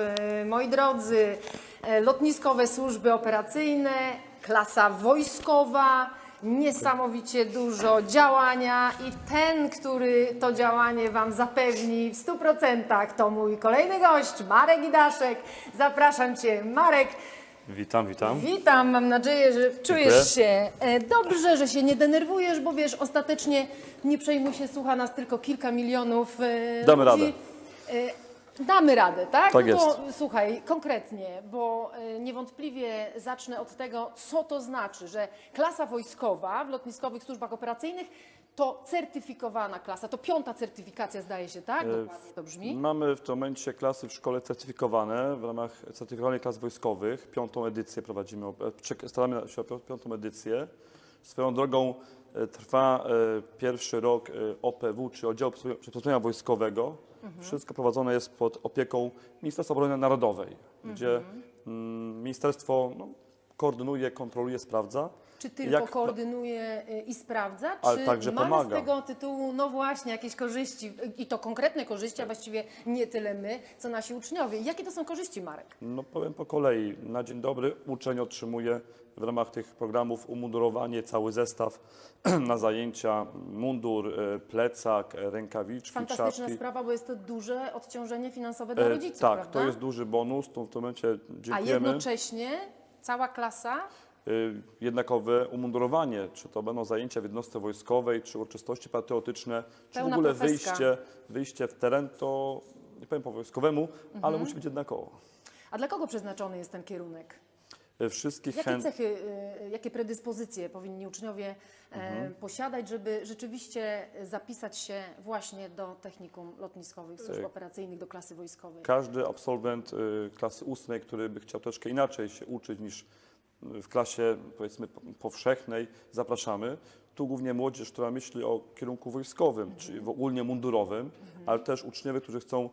E, Moi drodzy, e, lotniskowe służby operacyjne, klasa wojskowa, niesamowicie dużo działania i ten, który to działanie Wam zapewni w 100% to mój kolejny gość, Marek Idaszek. Zapraszam Cię, Marek. Witam, witam. Witam, mam nadzieję, że czujesz się e, dobrze, że się nie denerwujesz, bo wiesz, ostatecznie nie przejmuj się, słucha nas tylko kilka milionów Damy ludzi. radę. Damy radę, tak? Tak no to jest. słuchaj, konkretnie, bo e, niewątpliwie zacznę od tego, co to znaczy, że klasa wojskowa w lotniskowych służbach operacyjnych to certyfikowana klasa, to piąta certyfikacja zdaje się, tak? E, Dokładnie to brzmi. Mamy w tym momencie klasy w szkole certyfikowane w ramach certyfikowanych klas wojskowych. Piątą edycję prowadzimy, e, staramy się o pi- piątą edycję. Swoją drogą trwa pierwszy rok OPW, czy Oddziału Przygotowania- Przygotowania Wojskowego. Wszystko prowadzone jest pod opieką Ministerstwa Obrony Narodowej, gdzie mm, ministerstwo no, koordynuje, kontroluje, sprawdza. Czy tylko Jak- koordynuje y, i sprawdza, Ale czy także mamy pomaga. z tego tytułu, no właśnie, jakieś korzyści i to konkretne korzyści, a właściwie nie tyle my, co nasi uczniowie. Jakie to są korzyści, Marek? No powiem po kolei. Na dzień dobry uczeń otrzymuje w ramach tych programów umundurowanie, cały zestaw na zajęcia, mundur, e, plecak, e, rękawiczki, Fantastyczna czapki. sprawa, bo jest to duże odciążenie finansowe dla E, rodziców, tak, prawda? to jest duży bonus, to w tym momencie a dziękujemy. jednocześnie cała klasa E, Jednakowe umundurowanie, czy to będą zajęcia w jednostce wojskowej, czy uroczystości patriotyczne, czy w Pełna ogóle profeska. wyjście, wyjście w teren, to nie powiem po wojskowemu, Mhm. ale musi być jednakowo. A dla kogo przeznaczony jest ten kierunek? E, Wszystkich Jakie chęt... cechy, y, jakie predyspozycje powinni uczniowie e, Mhm. posiadać, żeby rzeczywiście zapisać się właśnie do technikum lotniskowych, służb Tak. operacyjnych, do klasy wojskowej? Każdy absolwent klasy ósmej, który by chciał troszkę inaczej się uczyć niż w klasie powiedzmy po- powszechnej, zapraszamy. Tu głównie młodzież, która myśli o kierunku wojskowym, czy w ogólnie mundurowym, ale też uczniowie, którzy chcą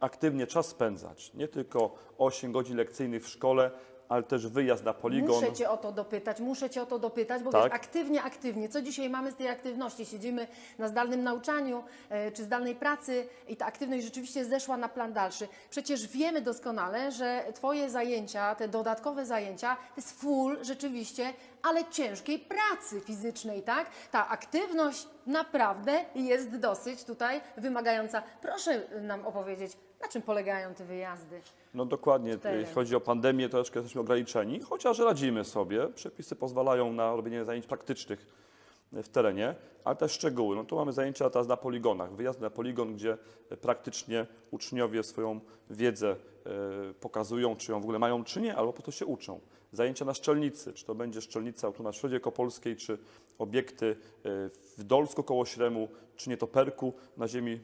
aktywnie czas spędzać. Nie tylko 8 godzin lekcyjnych w szkole, ale też wyjazd na poligon. Muszę Cię o to dopytać, muszę Cię o to dopytać, bo Tak. wiesz, aktywnie, aktywnie, co dzisiaj mamy z tej aktywności? Siedzimy na zdalnym nauczaniu e, czy zdalnej pracy i ta aktywność rzeczywiście zeszła na plan dalszy. Przecież wiemy doskonale, że Twoje zajęcia, te dodatkowe zajęcia, to jest full rzeczywiście, ale ciężkiej pracy fizycznej, tak? Ta aktywność naprawdę jest dosyć tutaj wymagająca. Proszę nam opowiedzieć, na czym polegają te wyjazdy? No dokładnie, jeśli chodzi o pandemię, to troszkę jesteśmy ograniczeni, chociaż radzimy sobie. Przepisy pozwalają na robienie zajęć praktycznych w terenie, ale też szczegóły. No tu mamy zajęcia teraz na poligonach, wyjazd na poligon, gdzie praktycznie uczniowie swoją wiedzę pokazują, czy ją w ogóle mają, czy nie, albo po to się uczą. Zajęcia na szczelnicy, czy to będzie szczelnica tu na Środzie Kopolskiej, czy obiekty e, w Dolsku koło Śremu, czy nietoperku na ziemi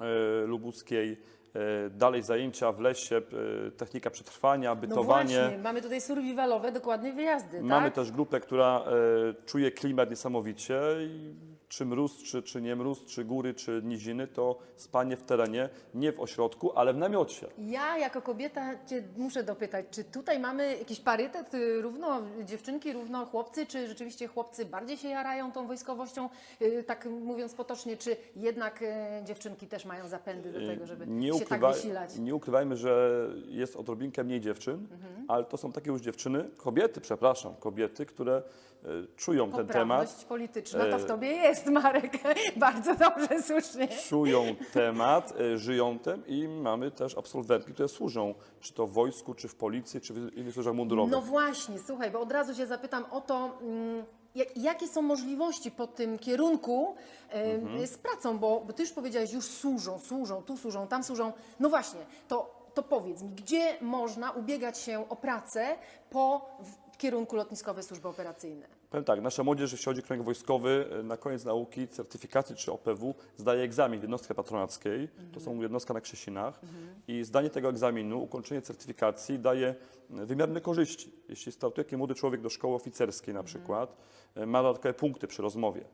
e, lubuskiej, e, dalej zajęcia w lesie, e, technika przetrwania, No bytowanie. właśnie, mamy tutaj survivalowe dokładnie wyjazdy, Mamy tak? też grupę, która e, czuje klimat niesamowicie i czy mróz, czy, czy nie mróz, czy góry, czy niziny, to spanie w terenie, nie w ośrodku, ale w namiocie. Ja jako kobieta Cię muszę dopytać, czy tutaj mamy jakiś parytet, y, równo dziewczynki, równo chłopcy, czy rzeczywiście chłopcy bardziej się jarają tą wojskowością, y, tak mówiąc potocznie, czy jednak y, dziewczynki też mają zapędy do tego, żeby się tak wysilać? nie ukrywajmy, że jest odrobinkę mniej dziewczyn, Mhm. Ale to są takie już dziewczyny, kobiety, przepraszam, kobiety, które e, czują ten temat. Polityczna to w E, Tobie jest, Marek. Bardzo dobrze, słusznie. czują temat, e, żyją tym i mamy też absolwentki, które służą, czy to w wojsku, czy w policji, czy w innych służbach mundurowych. No właśnie, słuchaj, bo od razu się zapytam o to, mm, jak, jakie są możliwości po tym kierunku em, z pracą, bo, bo ty już powiedziałeś, już służą, służą, tu służą, tam służą. No właśnie, to, to powiedz mi, gdzie można ubiegać się o pracę po kierunku lotniskowe służby operacyjne? Powiem tak, nasza młodzież, jeśli chodzi o kierunek wojskowy, e, na koniec nauki, certyfikacji czy OPW, zdaje egzamin w jednostce patronackiej, to są jednostka na Krzesinach i zdanie tego egzaminu, ukończenie certyfikacji daje e, wymierne korzyści. Jeśli startuje młody człowiek do szkoły oficerskiej na przykład, e, ma dodatkowe punkty przy rozmowie.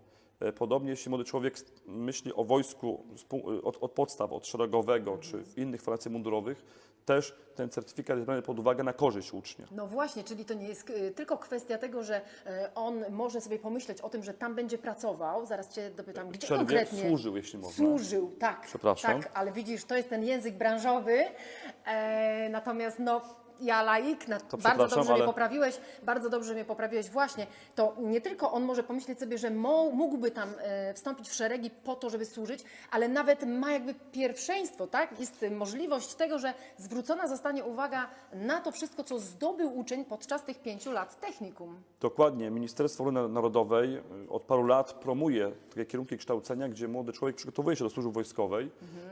E, Podobnie jeśli młody człowiek myśli o wojsku e, od, od podstaw, od szeregowego czy w innych formacjach mundurowych, też ten certyfikat jest brany pod uwagę na korzyść ucznia. No właśnie, czyli to nie jest y, tylko kwestia tego, że on może sobie pomyśleć o tym, że tam będzie pracował. Zaraz Cię dopytam, gdzie Przerwie konkretnie służył, jeśli można. Służył, tak. Przepraszam. Tak, ale widzisz, to jest ten język branżowy. E, natomiast no, ja laik, na, bardzo dobrze mnie ale- poprawiłeś, bardzo dobrze mnie poprawiłeś właśnie. To nie tylko on może pomyśleć sobie, że mógłby tam e, wstąpić w szeregi po to, żeby służyć, ale nawet ma jakby pierwszeństwo, tak? Jest e, możliwość tego, że zwrócona zostanie uwaga na to wszystko, co zdobył uczeń podczas tych pięciu lat technikum. Dokładnie. Ministerstwo Obrony Narodowej y, od paru lat promuje takie kierunki kształcenia, gdzie młody człowiek przygotowuje się do służby wojskowej.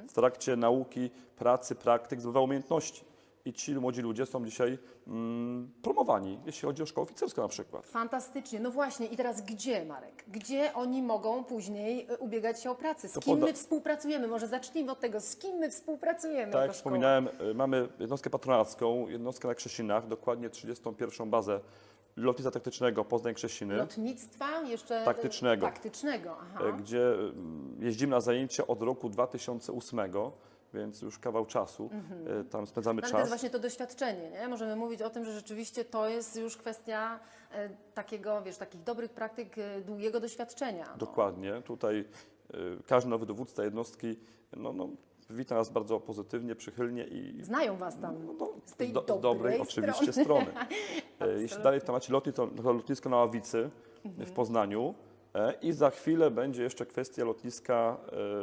W trakcie nauki, pracy, praktyk zdobywa umiejętności. I ci młodzi ludzie są dzisiaj mm, promowani, jeśli chodzi o szkołę oficerską na przykład. Fantastycznie. No właśnie, i teraz gdzie, Marek? Gdzie oni mogą później e, ubiegać się o pracę? Z To kim poda- my współpracujemy? Może zacznijmy od tego, z kim my współpracujemy Tak jak szkoła? wspominałem, y, mamy jednostkę patronacką, jednostkę na Krzesinach, dokładnie 31. bazę lotnictwa taktycznego Poznań-Krzesiny. Lotnictwa jeszcze... e, Taktycznego. Taktycznego, aha. e, gdzie mm, jeździmy na zajęcia od roku 2008, więc już kawał czasu. E, Tam spędzamy No, ale to jest czas. właśnie to doświadczenie, nie? Możemy mówić o tym, że rzeczywiście to jest już kwestia e, takiego, wiesz, takich dobrych praktyk, e, długiego doświadczenia. No. Dokładnie. Tutaj każdy nowy dowódca jednostki no, no, wita nas bardzo pozytywnie, przychylnie i Znają Was tam no, z tej do, dobrej, dobrej oczywiście strony. Jeśli dalej w temacie lotni, to to lotnisko na Ławicy Mhm. w Poznaniu. E, I za chwilę będzie jeszcze kwestia lotniska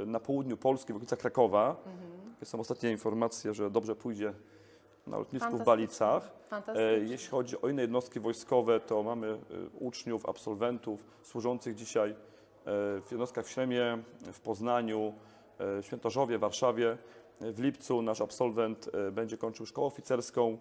e, na południu Polski, w okolicach Krakowa. Mhm. Są ostatnie informacje, że dobrze pójdzie na lotnisku w. Balicach. E. Jeśli chodzi o inne jednostki wojskowe, to mamy e, uczniów, absolwentów służących dzisiaj e, w jednostkach w Śremie, w Poznaniu, e, w Świętorzowie, Warszawie. E, W lipcu nasz absolwent e, będzie kończył szkołę oficerską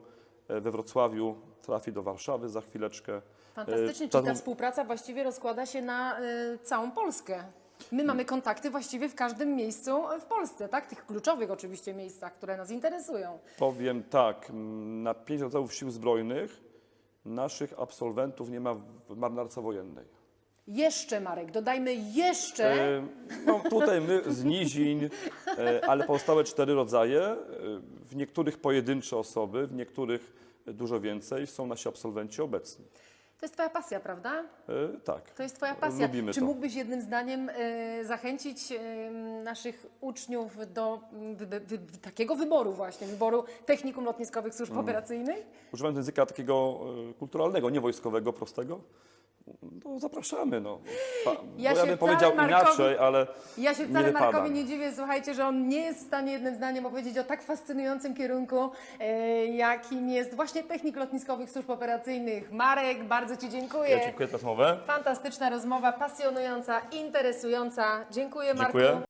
e, we Wrocławiu, trafi do Warszawy za chwileczkę. Fantastycznie, E, czyli ta- współpraca właściwie rozkłada się na y, całą Polskę. My mamy kontakty właściwie w każdym miejscu w Polsce, tak? Tych kluczowych oczywiście miejscach, które nas interesują. Powiem tak, na pięć rodzajów sił zbrojnych naszych absolwentów nie ma w marynarce wojennej. Jeszcze, Marek, dodajmy jeszcze. E, No, tutaj my z nizin, e, ale pozostałe cztery rodzaje, e, w niektórych pojedyncze osoby, w niektórych dużo więcej, są nasi absolwenci obecni. To jest Twoja pasja, prawda? E, Tak. To jest Twoja pasja. Lubimy Czy to. mógłbyś jednym zdaniem e, zachęcić e, naszych uczniów do mm, wy, wy, takiego wyboru właśnie, wyboru technikum lotniskowych służb Mm. operacyjnych? Używając języka takiego e, kulturalnego, nie wojskowego, prostego, no zapraszamy. No. Pa, Ja bo ja się bym powiedział Markowi- inaczej, ale Ja się nie wcale wypada Markowi nie dziwię, słuchajcie, że on nie jest w stanie jednym zdaniem opowiedzieć o tak fascynującym kierunku, e, jakim jest właśnie technik lotniskowych służb operacyjnych. Marek, bardzo Ci dziękuję. ja dziękuję za rozmowę. Fantastyczna rozmowa, pasjonująca, interesująca. Dziękuję Marku. Dziękuję.